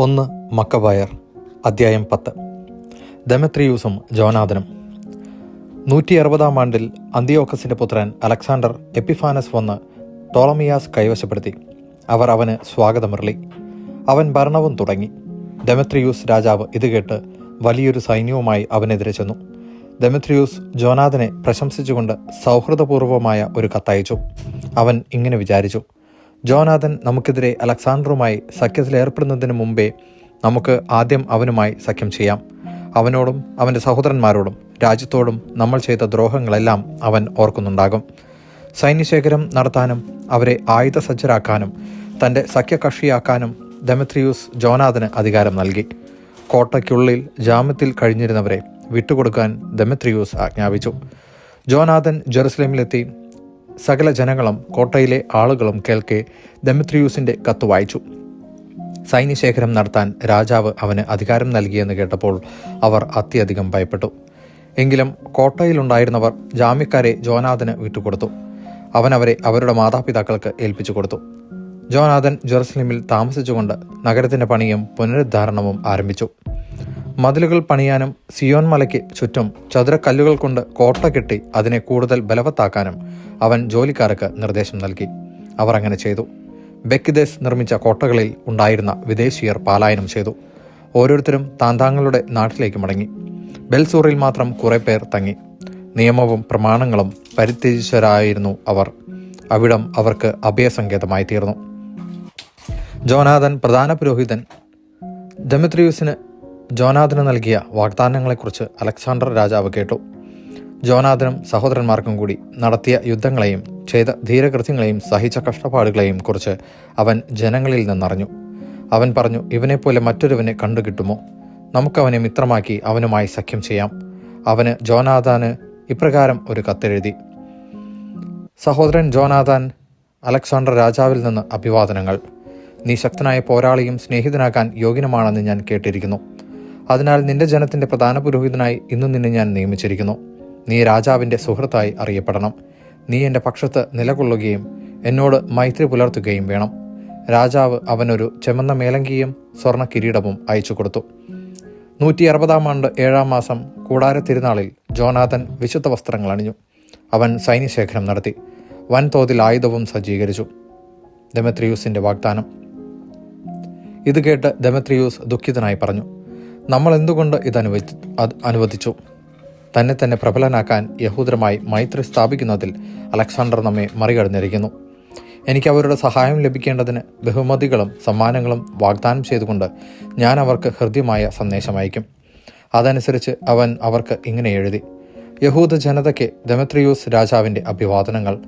ഒന്ന് മക്കബായർ അദ്ധ്യായം പത്ത്. ദമത്രിയൂസും ജോനാഥനും. നൂറ്റി അറുപതാം ആണ്ടിൽ അന്തിയോക്കസിന്റെ പുത്രൻ അലക്സാണ്ടർ എപ്പിഫാനസ് വന്ന് ടോളമിയാസ് കൈവശപ്പെടുത്തി. അവർ അവന് സ്വാഗതമിറളി അവൻ ഭരണവും തുടങ്ങി. ദമത്രിയൂസ് രാജാവ് ഇത് കേട്ട് വലിയൊരു സൈന്യവുമായി അവനെതിരെ ചെന്നു. ദമത്രിയൂസ് ജോനാഥനെ പ്രശംസിച്ചുകൊണ്ട് സൗഹൃദപൂർവമായ ഒരു കത്തയച്ചു. അവൻ ഇങ്ങനെ വിചാരിച്ചു ജോനാഥൻ നമുക്കെതിരെ അലക്സാണ്ടറുമായി സഖ്യത്തിലേർപ്പെടുന്നതിന് മുമ്പേ നമുക്ക് ആദ്യം അവനുമായി സഖ്യം ചെയ്യാം. അവനോടും അവന്റെ സഹോദരന്മാരോടും രാജ്യത്തോടും നമ്മൾ ചെയ്ത ദ്രോഹങ്ങളെല്ലാം അവൻ ഓർക്കുന്നുണ്ടാകും. സൈന്യശേഖരം നടത്താനും അവരെ ആയുധസജ്ജരാക്കാനും തന്റെ സഖ്യകക്ഷിയാക്കാനും ഡെമത്രിയൂസ് ജോനാഥന് അധികാരം നൽകി. കോട്ടയ്ക്കുള്ളിൽ ജാമ്യത്തിൽ കഴിഞ്ഞിരുന്നവരെ വിട്ടുകൊടുക്കാൻ ഡെമത്രിയൂസ് ആജ്ഞാപിച്ചു. ജോനാഥൻ ജെറുസലേമിലെത്തി സകല ജനങ്ങളും കോട്ടയിലെ ആളുകളും കേൾക്കെ ദമിത്രിയൂസിന്റെ കത്ത് വായിച്ചു. സൈന്യശേഖരം നടത്താൻ രാജാവ് അവന് അധികാരം നൽകിയെന്ന് കേട്ടപ്പോൾ അവർ അത്യധികം ഭയപ്പെട്ടു. എങ്കിലും കോട്ടയിലുണ്ടായിരുന്നവർ ജാമ്യക്കാരെ ജോനാഥന് വിട്ടുകൊടുത്തു. അവൻ അവരെ അവരുടെ മാതാപിതാക്കൾക്ക് ഏൽപ്പിച്ചു കൊടുത്തു. ജോനാഥൻ ജെറുസലേമിൽ താമസിച്ചുകൊണ്ട് നഗരത്തിന്റെ പണിയും പുനരുദ്ധാരണവും ആരംഭിച്ചു. മതിലുകൾ പണിയാനും സിയോൻ മലയ്ക്ക് ചുറ്റും ചതുരക്കല്ലുകൾ കൊണ്ട് കോട്ട കെട്ടി അതിനെ കൂടുതൽ ബലവത്താക്കാനും അവൻ ജോലിക്കാർക്ക് നിർദ്ദേശം നൽകി. അവർ അങ്ങനെ ചെയ്തു. ബെക്കിദേശ് നിർമ്മിച്ച കോട്ടകളിൽ ഉണ്ടായിരുന്ന വിദേശീയർ പാലായനം ചെയ്തു. ഓരോരുത്തരും താന്താങ്ങളുടെ നാട്ടിലേക്ക് മടങ്ങി. ബെൽസൂറിൽ മാത്രം കുറേ പേർ തങ്ങി. നിയമവും പ്രമാണങ്ങളും പരിത്യജിച്ചവരായിരുന്നു അവർ. അവിടം അവർക്ക് അഭയസങ്കേതമായി തീർന്നു. ജോനാഥൻ പ്രധാന പുരോഹിതൻ. ഡെമിത്രിയൂസിന് ജോനാഥന് നൽകിയ വാഗ്ദാനങ്ങളെക്കുറിച്ച് അലക്സാണ്ടർ രാജാവ് കേട്ടു. ജോനാഥനും സഹോദരന്മാർക്കും കൂടി നടത്തിയ യുദ്ധങ്ങളെയും ചെയ്ത ധീരകൃത്യങ്ങളെയും സഹിച്ച കഷ്ടപ്പാടുകളെയും കുറിച്ച് അവൻ ജനങ്ങളിൽ നിന്നറിഞ്ഞു. അവൻ പറഞ്ഞു ഇവനെപ്പോലെ മറ്റൊരുവനെ കണ്ടുകിട്ടുമോ നമുക്കവനെ മിത്രമാക്കി അവനുമായി സഖ്യം ചെയ്യാം. അവന് ജോനാഥാന് ഇപ്രകാരം ഒരു കത്തെഴുതി. സഹോദരൻ ജോനാഥാൻ അലക്സാണ്ടർ രാജാവിൽ നിന്ന് അഭിവാദനങ്ങൾ. നീ ശക്തനായ പോരാളിയും സ്നേഹിതനാകാൻ യോഗ്യനുമാണെന്ന് ഞാൻ കേട്ടിരിക്കുന്നു. അതിനാൽ നിന്റെ ജനത്തിന്റെ പ്രധാന പുരോഹിതനായി ഇന്ന് നിന്നെ ഞാൻ നിയമിച്ചിരിക്കുന്നു. നീ രാജാവിന്റെ സുഹൃത്തായി അറിയപ്പെടണം. നീ എന്റെ പക്ഷത്ത് നിലകൊള്ളുകയും എന്നോട് മൈത്രി പുലർത്തുകയും വേണം. രാജാവ് അവനൊരു ചെമന്ന മേലങ്കിയും സ്വർണ കിരീടവും അയച്ചു കൊടുത്തു നൂറ്റി അറുപതാം ആണ്ട് ഏഴാം മാസം കൂടാര തിരുനാളിൽ ജോനാഥൻ വിശുദ്ധ വസ്ത്രങ്ങൾ അണിഞ്ഞു. അവൻ സൈന്യശേഖരം നടത്തി. വൻതോതിൽ ആയുധവും സജ്ജീകരിച്ചു. ദമത്രിയൂസിന്റെ വാഗ്ദാനം. ഇത് കേട്ട് ദമത്രിയൂസ് ദുഃഖിതനായി പറഞ്ഞു. നമ്മൾ എന്തുകൊണ്ട് ഇത് അനുവദി അനുവദിച്ചു? തന്നെ തന്നെ പ്രബലനാക്കാൻ യഹൂദരമായി മൈത്രി സ്ഥാപിക്കുന്നതിൽ അലക്സാണ്ടർ നമ്മെ മറികടന്നിരിക്കുന്നു. എനിക്ക് അവരുടെ സഹായം ലഭിക്കേണ്ടതിന് ബഹുമതികളും സമ്മാനങ്ങളും വാഗ്ദാനം ചെയ്തുകൊണ്ട് ഞാൻ അവർക്ക് ഹൃദ്യമായ സന്ദേശം അയക്കും. അതനുസരിച്ച് അവൻ അവർക്ക് ഇങ്ങനെ എഴുതി. യഹൂദ ജനതയ്ക്ക് ദമത്രിയൂസ് രാജാവിന്റെ അഭിവാദനങ്ങൾ.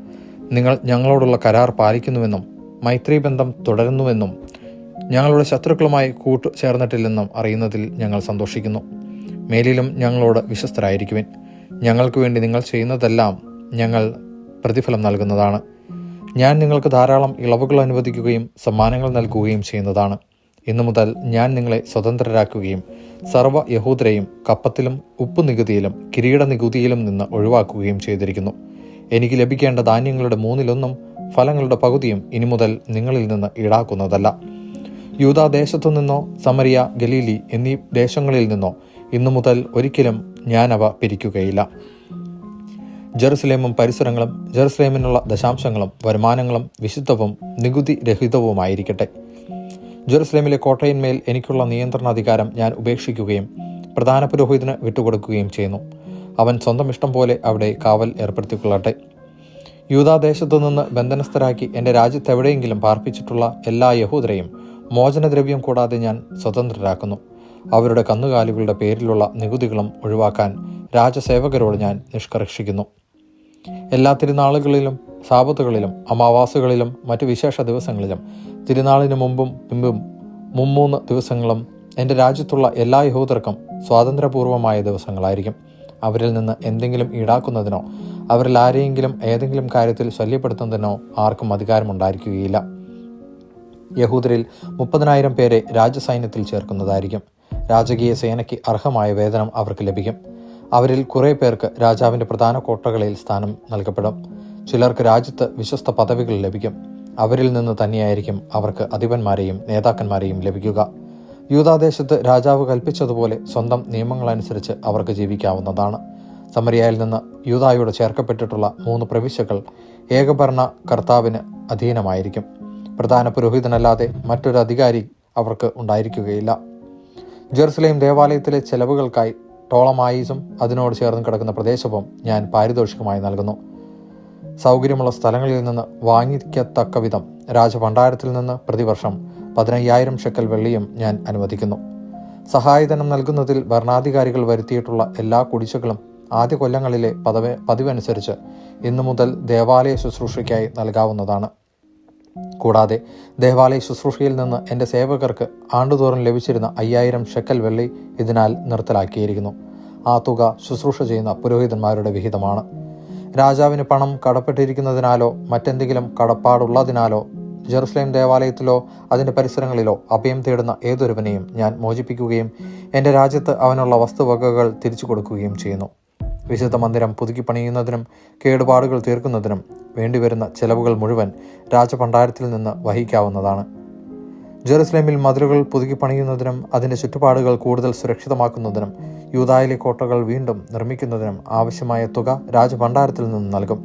നിങ്ങൾ ഞങ്ങളോടുള്ള കരാർ പാലിക്കുന്നുവെന്നും മൈത്രീബന്ധം തുടരുന്നുവെന്നും ഞങ്ങളുടെ ശത്രുക്കളുമായി കൂട്ടു ചേർന്നിട്ടില്ലെന്നും അറിയുന്നതിൽ ഞങ്ങൾ സന്തോഷിക്കുന്നു. മേലിലും ഞങ്ങളോട് വിശ്വസ്തരായിരിക്കുവിൻ. ഞങ്ങൾക്ക് വേണ്ടി നിങ്ങൾ ചെയ്യുന്നതെല്ലാം ഞങ്ങൾ പ്രതിഫലം നൽകുന്നതാണ്. ഞാൻ നിങ്ങൾക്ക് ധാരാളം ഇളവുകൾ അനുവദിക്കുകയും സമ്മാനങ്ങൾ നൽകുകയും ചെയ്യുന്നതാണ്. ഇന്നു മുതൽ ഞാൻ നിങ്ങളെ സ്വതന്ത്രരാക്കുകയും സർവ യഹൂദരെയും കപ്പത്തിലും ഉപ്പ് നികുതിയിലും കിരീട നികുതിയിലും നിന്ന് ഒഴിവാക്കുകയും ചെയ്തിരിക്കുന്നു. എനിക്ക് ലഭിക്കേണ്ട ധാന്യങ്ങളുടെ മൂന്നിലൊന്നും ഫലങ്ങളുടെ പകുതിയും ഇനി മുതൽ നിങ്ങളിൽ നിന്ന് ഈടാക്കുന്നതല്ല. യൂതാദേശത്തു നിന്നോ സമരിയ ഗലീലി എന്നീ ദേശങ്ങളിൽ നിന്നോ ഇന്നു മുതൽ ഒരിക്കലും അവ പിരിക്കുകയില്ല. ജെറുസലേമും പരിസരങ്ങളും ജെറുസലേമിനുള്ള ദശാംശങ്ങളും വരുമാനങ്ങളും വിശുദ്ധവും നികുതി രഹിതവുമായിരിക്കട്ടെ ജെറുസലേമിലെ കോട്ടയിന്മേൽ എനിക്കുള്ള നിയന്ത്രണാധികാരം ഞാൻ ഉപേക്ഷിക്കുകയും പ്രധാന പുരോഹിതന് വിട്ടുകൊടുക്കുകയും ചെയ്യുന്നു. അവൻ സ്വന്തം ഇഷ്ടം പോലെ അവിടെ കാവൽ ഏർപ്പെടുത്തിക്കൊള്ളട്ടെ. യൂതാദേശത്തു നിന്ന് ബന്ധനസ്ഥരാക്കി എന്റെ രാജ്യത്തെവിടെയെങ്കിലും പാർപ്പിച്ചിട്ടുള്ള എല്ലാ യഹൂദരെയും മോചനദ്രവ്യം കൂടാതെ ഞാൻ സ്വതന്ത്രരാക്കുന്നു. അവരുടെ കന്നുകാലികളുടെ പേരിലുള്ള നികുതികളും ഒഴിവാക്കാൻ രാജസേവകരോട് ഞാൻ നിഷ്കർഷിക്കുന്നു. എല്ലാ തിരുനാളുകളിലും സാപത്തുകളിലും അമാവാസുകളിലും മറ്റു വിശേഷ ദിവസങ്ങളിലും തിരുനാളിന് മുമ്പും പിമ്പും മുമ്മൂന്ന് ദിവസങ്ങളും എന്റെ രാജ്യത്തുള്ള എല്ലാ യഹൂദർക്കും സ്വാതന്ത്ര്യപൂർവമായ ദിവസങ്ങളായിരിക്കും. അവരിൽ നിന്ന് എന്തെങ്കിലും ഈടാക്കുന്നതിനോ അവരിൽ ആരെയെങ്കിലും ഏതെങ്കിലും കാര്യത്തിൽ ശല്യപ്പെടുത്തുന്നതിനോ ആർക്കും അധികാരമുണ്ടായിരിക്കുകയില്ല. യഹൂദരിൽ മുപ്പതിനായിരം പേരെ രാജസൈന്യത്തിൽ ചേർക്കുന്നതായിരിക്കും. രാജകീയ സേനയ്ക്ക് അർഹമായ വേതനം അവർക്ക് ലഭിക്കും. അവരിൽ കുറേ പേർക്ക് രാജാവിന്റെ പ്രധാന കോട്ടകളിൽ സ്ഥാനം നൽകപ്പെടും. ചിലർക്ക് രാജ്യത്ത് വിശ്വസ്ത പദവികൾ ലഭിക്കും. അവരിൽ നിന്ന് തന്നെയായിരിക്കും അവർക്ക് അധിപന്മാരെയും നേതാക്കന്മാരെയും ലഭിക്കുക. യൂതാദേശത്ത് രാജാവ് കൽപ്പിച്ചതുപോലെ സ്വന്തം നിയമങ്ങളനുസരിച്ച് അവർക്ക് ജീവിക്കാവുന്നതാണ്. സമരിയായിൽ നിന്ന് യൂതായോട് ചേർക്കപ്പെട്ടിട്ടുള്ള മൂന്ന് പ്രവിശ്യകൾ ഏകഭരണ കർത്താവിന് അധീനമായിരിക്കും. പ്രധാന പുരോഹിതനല്ലാതെ മറ്റൊരു അധികാരി അവർക്ക് ഉണ്ടായിരിക്കുകയില്ല. ജെറുസലേം ദേവാലയത്തിലെ ചെലവുകൾക്കായി ടോളമായിസും അതിനോട് ചേർന്ന് കിടക്കുന്ന പ്രദേശവും ഞാൻ പാരിതോഷികമായി നൽകുന്നു. സൗകര്യമുള്ള സ്ഥലങ്ങളിൽ നിന്ന് വാങ്ങിക്കത്തക്ക വിധം രാജഭണ്ഡാരത്തിൽ നിന്ന് പ്രതിവർഷം പതിനയ്യായിരം ഷെക്കൽ വെള്ളിയും ഞാൻ അനുവദിക്കുന്നു. സഹായധനം നൽകുന്നതിൽ ഭരണാധികാരികൾ വരുത്തിയിട്ടുള്ള എല്ലാ കുടിശ്ശകളും ആദ്യ കൊല്ലങ്ങളിലെ പദവി പതിവനുസരിച്ച് ഇന്നു മുതൽ ദേവാലയ ശുശ്രൂഷയ്ക്കായി നൽകാവുന്നതാണ്. കൂടാതെ ദേവാലയ ശുശ്രൂഷയിൽ നിന്ന് എന്റെ സേവകർക്ക് ആണ്ടുതോറും ലഭിച്ചിരുന്ന അയ്യായിരം ഷെക്കൽ വെള്ളി ഇതിനാൽ നിർത്തലാക്കിയിരിക്കുന്നു. ആ തുക ശുശ്രൂഷ ചെയ്യുന്ന പുരോഹിതന്മാരുടെ വിഹിതമാണ്. രാജാവിന് പണം കടപ്പെട്ടിരിക്കുന്നതിനാലോ മറ്റെന്തെങ്കിലും കടപ്പാടുള്ളതിനാലോ ജെറുസലേം ദേവാലയത്തിലോ അതിന്റെ പരിസരങ്ങളിലോ അഭയം തേടുന്ന ഏതൊരുവനെയും ഞാൻ മോചിപ്പിക്കുകയും എന്റെ രാജ്യത്ത് അവനുള്ള വസ്തുവകകൾ തിരിച്ചു കൊടുക്കുകയും ചെയ്യുന്നു. വിശുദ്ധ മന്ദിരം പുതുക്കി പണിയുന്നതിനും കേടുപാടുകൾ തീർക്കുന്നതിനും വേണ്ടിവരുന്ന ചെലവുകൾ മുഴുവൻ രാജഭണ്ഡാരത്തിൽ നിന്ന് വഹിക്കാവുന്നതാണ്. ജെറുസലേമിൽ മതിലുകൾ പുതുക്കി പണിയുന്നതിനും അതിന്റെ ചുറ്റുപാടുകൾ കൂടുതൽ സുരക്ഷിതമാക്കുന്നതിനും യൂതായിലെ കോട്ടകൾ വീണ്ടും നിർമ്മിക്കുന്നതിനും ആവശ്യമായ തുക രാജഭണ്ഡാരത്തിൽ നിന്ന് നൽകും.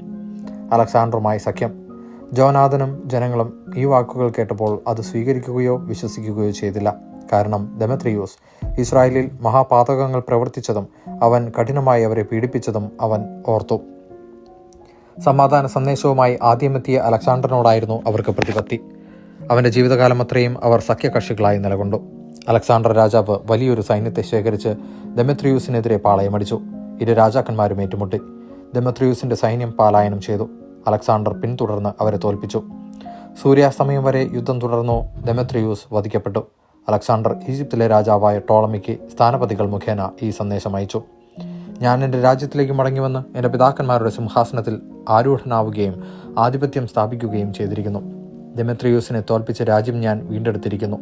അലക്സാണ്ടറുമായി സഖ്യം. ജോനാഥനും ജനങ്ങളും ഈ വാക്കുകൾ കേട്ടപ്പോൾ അത് സ്വീകരിക്കുകയോ വിശ്വസിക്കുകയോ ചെയ്തില്ല. കാരണം ദമത്രിയൂസ്. ഇസ്രായേലിൽ മഹാപാതകങ്ങൾ പ്രവർത്തിച്ചതും അവൻ കഠിനമായി അവരെ പീഡിപ്പിച്ചതും അവൻ ഓർത്തു. സമാധാന സന്ദേശവുമായി ആദ്യമെത്തിയ അലക്സാണ്ടറിനോടായിരുന്നു അവർക്ക് പ്രതിപത്തി. അവന്റെ ജീവിതകാലം അത്രയും അവർ സഖ്യകക്ഷികളായി നിലകൊണ്ടു. അലക്സാണ്ടർ രാജാവ് വലിയൊരു സൈന്യത്തെ ശേഖരിച്ച് ദമത്രിയൂസിനെതിരെ പാളയമടിച്ചു ഇരു രാജാക്കന്മാരും ഏറ്റുമുട്ടി. ദമത്രിയൂസിന്റെ സൈന്യം പാലായനം ചെയ്തു. അലക്സാണ്ടർ പിന്തുടർന്ന് അവരെ തോൽപ്പിച്ചു. സൂര്യാസ്തമയം വരെ യുദ്ധം തുടർന്നു ദമത്രിയൂസ് വധിക്കപ്പെട്ടു. അലക്സാണ്ടർ ഈജിപ്തിലെ രാജാവായ ടോളമിക്ക് സ്ഥാനപതികൾ മുഖേന ഈ സന്ദേശം അയച്ചു. ഞാൻ എന്റെ രാജ്യത്തിലേക്ക് മടങ്ങിവന്ന് എന്റെ പിതാക്കന്മാരുടെ സിംഹാസനത്തിൽ ആരൂഢനാവുകയും ആധിപത്യം സ്ഥാപിക്കുകയും ചെയ്തിരിക്കുന്നു. ദെമെത്രിയൂസിനെ തോൽപ്പിച്ച രാജ്യം ഞാൻ വീണ്ടെടുത്തിരിക്കുന്നു.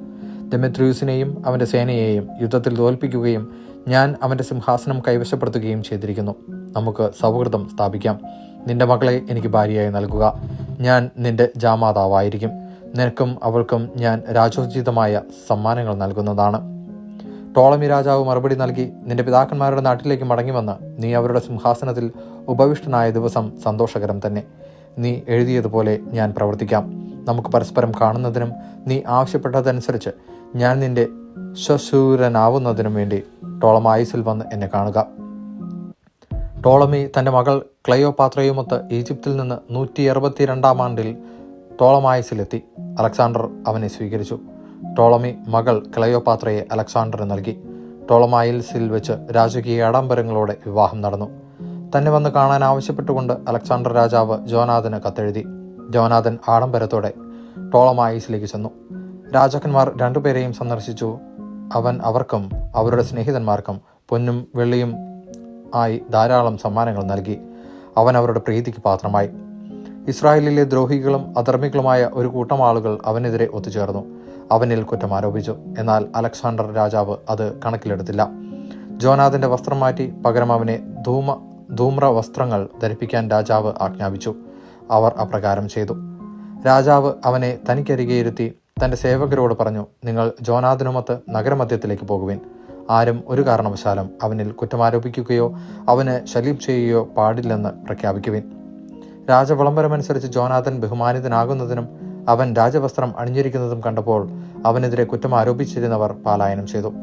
ദെമെത്രിയൂസിനെയും അവന്റെ സേനയെയും യുദ്ധത്തിൽ തോൽപ്പിക്കുകയും ഞാൻ അവന്റെ സിംഹാസനം കൈവശപ്പെടുത്തുകയും ചെയ്തിരിക്കുന്നു. നമുക്ക് സൗഹൃദം സ്ഥാപിക്കാം. നിന്റെ മകളെ എനിക്ക് ഭാര്യയായി നൽകുക. ഞാൻ നിന്റെ ജാമാതാവായിരിക്കും. നിനക്കും അവൾക്കും ഞാൻ രാജോചിതമായ സമ്മാനങ്ങൾ നൽകുന്നതാണ്. ടോളമി രാജാവ് മറുപടി നൽകി നിന്റെ പിതാക്കന്മാരുടെ നാട്ടിലേക്ക് മടങ്ങിവന്ന് നീ അവരുടെ സിംഹാസനത്തിൽ ഉപവിഷ്ടനായ ദിവസം സന്തോഷകരം തന്നെ. നീ എഴുതിയതുപോലെ ഞാൻ പ്രവർത്തിക്കാം. നമുക്ക് പരസ്പരം കാണുന്നതിനും നീ ആവശ്യപ്പെട്ടതനുസരിച്ച് ഞാൻ നിന്റെ ശ്വശൂരനാവുന്നതിനും വേണ്ടി ടോളമായുസിൽ വന്ന് എന്നെ കാണുക. ടോളമി തന്റെ മകൾ ക്ലയോപാത്രയുമൊത്ത് ഈജിപ്തിൽ നിന്ന് നൂറ്റി അറുപത്തിരണ്ടാം ആണ്ടിൽ ടോളമായസിലെത്തി. അലക്സാണ്ടർ അവനെ സ്വീകരിച്ചു. ടോളമി മകൾ ക്ലയോപാത്രയെ അലക്സാണ്ടറിന് നൽകി. ടോളമായിൽസിൽ വെച്ച് രാജകീയ ആഡംബരങ്ങളോടെ വിവാഹം നടന്നു. തന്നെ വന്ന് കാണാൻ ആവശ്യപ്പെട്ടുകൊണ്ട് അലക്സാണ്ടർ രാജാവ് ജോനാഥന് കത്തെഴുതി. ജോനാഥൻ ആഡംബരത്തോടെ ടോളമായിസിലേക്ക് ചെന്നു. രാജാക്കന്മാർ രണ്ടുപേരെയും സന്ദർശിച്ചു. അവൻ അവർക്കും അവരുടെ സ്നേഹിതന്മാർക്കും പൊന്നും വെള്ളിയും ആയി ധാരാളം സമ്മാനങ്ങൾ നൽകി. അവൻ അവരുടെ പ്രീതിക്ക് പാത്രമായി. ഇസ്രായേലിലെ ദ്രോഹികളും അധർമ്മികളുമായ ഒരു കൂട്ടം ആളുകൾ അവനെതിരെ ഒത്തുചേർന്നു. അവനിൽ കുറ്റം ആരോപിച്ചു. എന്നാൽ അലക്സാണ്ടർ രാജാവ് അത് കണക്കിലെടുത്തില്ല. ജോനാഥിന്റെ വസ്ത്രം മാറ്റി പകരം അവനെ ധൂമ ധൂമ്ര വസ്ത്രങ്ങൾ ധരിപ്പിക്കാൻ രാജാവ് ആജ്ഞാപിച്ചു. അവർ അപ്രകാരം ചെയ്തു. രാജാവ് അവനെ തനിക്കരികെയിരുത്തി തന്റെ സേവകരോട് പറഞ്ഞു നിങ്ങൾ ജോനാഥിനുമൊത്ത് നഗരമധ്യത്തിലേക്ക് പോകുവിൻ. ആരും ഒരു കാരണവശാലും അവനിൽ കുറ്റമാരോപിക്കുകയോ അവന് ശല്യം ചെയ്യുകയോ പാടില്ലെന്ന് പ്രഖ്യാപിക്കുവിൻ. രാജവിളംബരമനുസരിച്ച് ജോനാഥൻ ബഹുമാനിതനാകുന്നതിനും അവൻ രാജവസ്ത്രം അണിഞ്ഞിരിക്കുന്നതും കണ്ടപ്പോൾ അവനെതിരെ കുറ്റം ആരോപിച്ചിരുന്നവർ പാലായനം ചെയ്തു.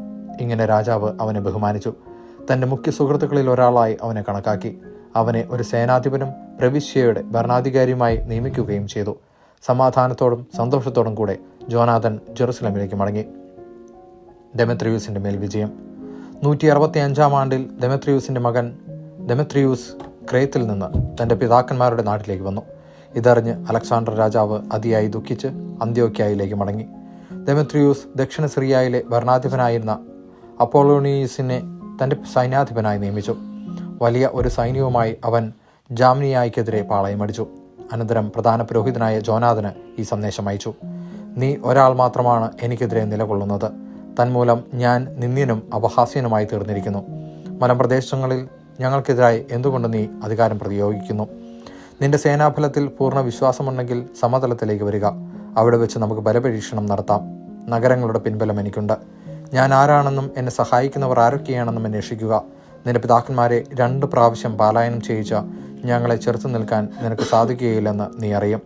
ഇങ്ങനെ രാജാവ് അവനെ ബഹുമാനിച്ചു. തന്റെ മുഖ്യ സുഹൃത്തുക്കളിൽ ഒരാളായി അവനെ കണക്കാക്കി. അവനെ ഒരു സേനാധിപനും പ്രവിശ്യയുടെ ഭരണാധികാരിയുമായി നിയമിക്കുകയും ചെയ്തു. സമാധാനത്തോടും സന്തോഷത്തോടും കൂടെ ജോനാഥൻ ജെറുസലമിലേക്ക് മടങ്ങി. ഡെമത്രിയൂസിന്റെ മേൽ വിജയം നൂറ്റി അറുപത്തി അഞ്ചാം ആണ്ടിൽ ഡെമത്രിയൂസിന്റെ മകൻ ഡെമത്രിയൂസ് ക്രേത്തിൽ നിന്ന് തന്റെ പിതാക്കന്മാരുടെ നാട്ടിലേക്ക് വന്നു. ഇതറിഞ്ഞ് അലക്സാണ്ടർ രാജാവ് അതിയായി ദുഃഖിച്ച് അന്ത്യോക്യായിലേക്ക് മടങ്ങി. ദമിത്രിയൂസ് ദക്ഷിണ സിറിയയിലെ ഭരണാധിപനായിരുന്ന അപ്പോളോണീസിനെ തന്റെ സൈന്യാധിപനായി നിയമിച്ചു. വലിയ ഒരു സൈന്യവുമായി അവൻ ജാമിനിയായിക്കെതിരെ പാളയമടിച്ചു അനന്തരം പ്രധാന പുരോഹിതനായ ജോനാഥന് ഈ സന്ദേശം അയച്ചു. നീ ഒരാൾ മാത്രമാണ് എനിക്കെതിരെ നിലകൊള്ളുന്നത്. തന്മൂലം ഞാൻ നിന്ദ്യനും അപഹാസ്യനുമായി തീർന്നിരിക്കുന്നു. മലമ്പ്രദേശങ്ങളിൽ ഞങ്ങൾക്കെതിരായി എന്തുകൊണ്ട് നീ അധികാരം പ്രയോഗിക്കുന്നു നിന്റെ സേനാഫലത്തിൽ പൂർണ വിശ്വാസമുണ്ടെങ്കിൽ സമതലത്തിലേക്ക് വരിക. അവിടെ വെച്ച് നമുക്ക് ബലപരീക്ഷണം നടത്താം. നഗരങ്ങളുടെ പിൻബലം എനിക്കുണ്ട്. ഞാൻ ആരാണെന്നും എന്നെ സഹായിക്കുന്നവർ ആരൊക്കെയാണെന്നും അന്വേഷിക്കുക. നിന്റെ പിതാക്കന്മാരെ രണ്ട് പ്രാവശ്യം പാലായനം ചെയ്യിച്ച ഞങ്ങളെ ചെറുത്തു നിൽക്കാൻ നിനക്ക് സാധിക്കുകയില്ലെന്ന് നീ അറിയും.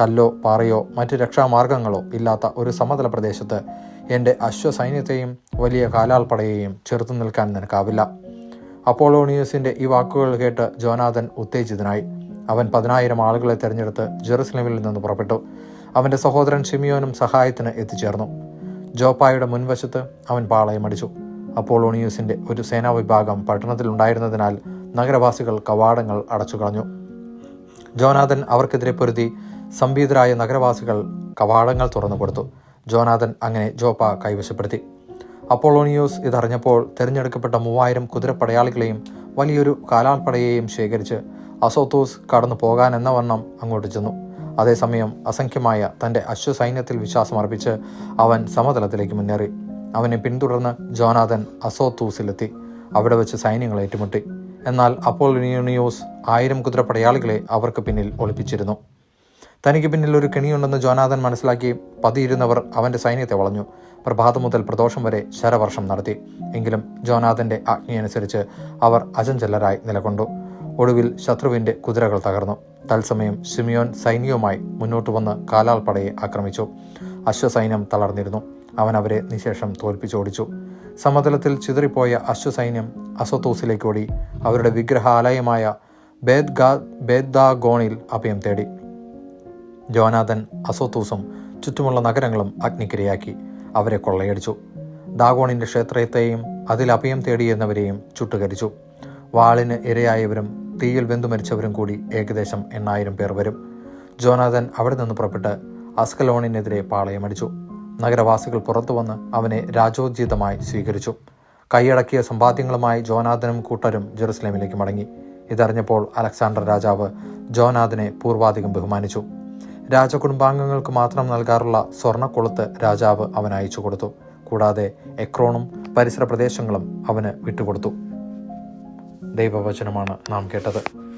കല്ലോ പാറയോ മറ്റ് രക്ഷാമാർഗങ്ങളോ ഇല്ലാത്ത ഒരു സമതല പ്രദേശത്ത് എന്റെ അശ്വസൈന്യത്തെയും വലിയ കാലാൾപ്പടയെയും ചെറുത്തു നിൽക്കാൻ നിനക്കാവില്ല. അപ്പോളോണിയസിന്റെ ഈ വാക്കുകൾ കേട്ട് ജോനാഥൻ ഉത്തേജിതനായി. അവൻ പതിനായിരം ആളുകളെ തെരഞ്ഞെടുത്ത് ജെറുസലേമിൽ നിന്ന് പുറപ്പെട്ടു. അവന്റെ സഹോദരൻ ഷിമിയോനും സഹായത്തിന് എത്തിച്ചേർന്നു. ജോപ്പായുടെ മുൻവശത്ത് അവൻ പാളയമടിച്ചു അപ്പോളോണിയസിന്റെ ഒരു സേനാ വിഭാഗം പട്ടണത്തിലുണ്ടായിരുന്നതിനാൽ നഗരവാസികൾ കവാടങ്ങൾ അടച്ചു കളഞ്ഞു ജോനാഥൻ അവർക്കെതിരെ പൊരുതി സംഭീതരായ നഗരവാസികൾ കവാടങ്ങൾ തുറന്നു കൊടുത്തു ജോനാഥൻ അങ്ങനെ ജോപ്പ കൈവശപ്പെടുത്തി. അപ്പോളോണിയോസ് ഇതറിഞ്ഞപ്പോൾ തിരഞ്ഞെടുക്കപ്പെട്ട മൂവായിരം കുതിരപ്പടയാളികളെയും വലിയൊരു കാലാൾപ്പടയെയും ശേഖരിച്ച് അസോത്തോസ് കടന്നു പോകാൻ എന്ന വണ്ണം അങ്ങോട്ട് ചെന്നു. അതേസമയം അസംഖ്യമായ തന്റെ അശ്വസൈന്യത്തിൽ വിശ്വാസമർപ്പിച്ച് അവൻ സമതലത്തിലേക്ക് മുന്നേറി. അവനെ പിന്തുടർന്ന് ജോനാഥൻ അസോത്തൂസിലെത്തി. അവിടെ വെച്ച് സൈന്യങ്ങൾ ഏറ്റുമുട്ടി. എന്നാൽ അപ്പോൾ അപ്പോളോണിയോസ് ആയിരം കുതിരപ്പടയാളികളെ അവർക്ക് പിന്നിൽ ഒളിപ്പിച്ചിരുന്നു. തനിക്ക് പിന്നിൽ ഒരു കെണിയുണ്ടെന്ന് ജോനാഥൻ മനസ്സിലാക്കി പതിയിരുന്നവർ അവന്റെ സൈന്യത്തെ വളഞ്ഞു. പ്രഭാതം മുതൽ പ്രദോഷം വരെ ശരവർഷം നടത്തി. എങ്കിലും ജോനാഥന്റെ ആജ്ഞയനുസരിച്ച് അവർ അചഞ്ചലരായി നിലകൊണ്ടു. ഒടുവിൽ ശത്രുവിന്റെ കുതിരകൾ തകർന്നു. തത്സമയം സിമിയോൻ സൈന്യവുമായി മുന്നോട്ട് വന്ന് കാലാൾപ്പടയെ ആക്രമിച്ചു. അശ്വസൈന്യം തളർന്നിരുന്നു. അവൻ അവരെ നിശേഷം തോൽപ്പിച്ചോടിച്ചു. സമതലത്തിൽ ചിതറിപ്പോയ അശ്വസൈന്യം അസോത്തോസിലേക്ക് ഓടി. അവരുടെ വിഗ്രഹാലയമായ ബേദ്ഗാ ബേദ്ദാഗോണിൽ അഭയം തേടി. ജോനാഥൻ അസോത്തൂസും ചുറ്റുമുള്ള നഗരങ്ങളും അഗ്നിക്കിരയാക്കി. അവരെ കൊള്ളയടിച്ചു. ദാഗോണിന്റെ ക്ഷേത്രത്തെയും അതിൽ അഭയം തേടിയിരുന്നവരെയും ചുട്ടുകരിച്ചു. വാളിന് ഇരയായവരും തീയിൽ വെന്തു മരിച്ചവരും കൂടി ഏകദേശം എണ്ണായിരം പേർ വരും. ജോനാഥൻ അവിടെ നിന്ന് പുറപ്പെട്ട് അസ്കലോണിനെതിരെ പാളയമടിച്ചു. നഗരവാസികൾ പുറത്തു വന്ന് അവനെ രാജോചിതമായി സ്വീകരിച്ചു. കൈയടക്കിയ സമ്പാദ്യങ്ങളുമായി ജോനാഥനും കൂട്ടരും ജെറുസലേമിലേക്ക് മടങ്ങി. ഇതറിഞ്ഞപ്പോൾ അലക്സാണ്ടർ രാജാവ് ജോനാഥനെ പൂർവാധികം ബഹുമാനിച്ചു. രാജകുടുംബാംഗങ്ങൾക്ക് മാത്രം നൽകാറുള്ള സ്വർണക്കൊളുത്ത് രാജാവ് അവന് അയച്ചു കൊടുത്തു. കൂടാതെ എക്രോണും പരിസര പ്രദേശങ്ങളും അവന് വിട്ടുകൊടുത്തു. ദൈവവചനമാണ് നാം കേട്ടത്.